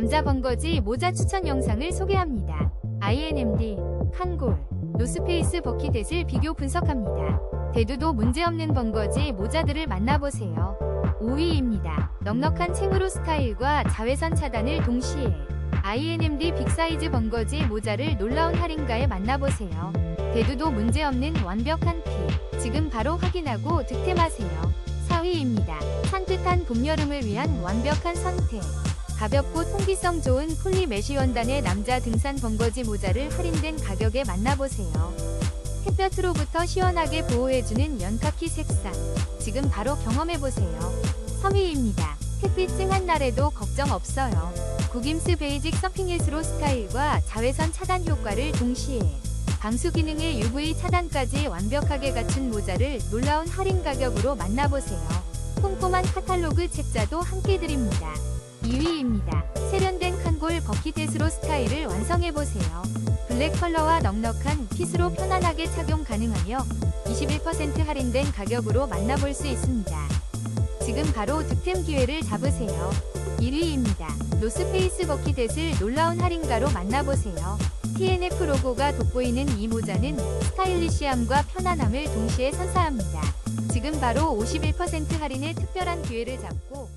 남자 번거지 모자 추천 영상을 소개합니다. INMD, 칸골, 노스페이스 버킷햇을 비교 분석합니다. 대두도 문제없는 번거지 모자들을 만나보세요. 5위입니다. 넉넉한 챙으로 스타일과 자외선 차단을 동시에 INMD 빅사이즈 번거지 모자를 놀라운 할인가에 만나보세요. 대두도 문제없는 완벽한 핏. 지금 바로 확인하고 득템하세요. 4위입니다. 산뜻한 봄 여름을 위한 완벽한 선택. 가볍고 통기성 좋은 폴리 메쉬 원단의 남자 등산 번거지 모자를 할인된 가격에 만나보세요. 햇볕으로부터 시원하게 보호해주는 연카키 색상. 지금 바로 경험해보세요. 3위입니다. 햇빛 찡한 날에도 걱정 없어요. 구김스 베이직 서핑햇으로 스타일과 자외선 차단 효과를 동시에 방수 기능의 UV 차단까지 완벽하게 갖춘 모자를 놀라운 할인 가격으로 만나보세요. 꼼꼼한 카탈로그 책자도 함께 드립니다. 2위입니다. 세련된 칸골 버킷햇으로 스타일을 완성해보세요. 블랙 컬러와 넉넉한 핏으로 편안하게 착용 가능하며 21% 할인된 가격으로 만나볼 수 있습니다. 지금 바로 득템 기회를 잡으세요. 1위입니다. 노스페이스 버킷햇을 놀라운 할인가로 만나보세요. TNF 로고가 돋보이는 이 모자는 스타일리시함과 편안함을 동시에 선사합니다. 지금 바로 51% 할인의 특별한 기회를 잡고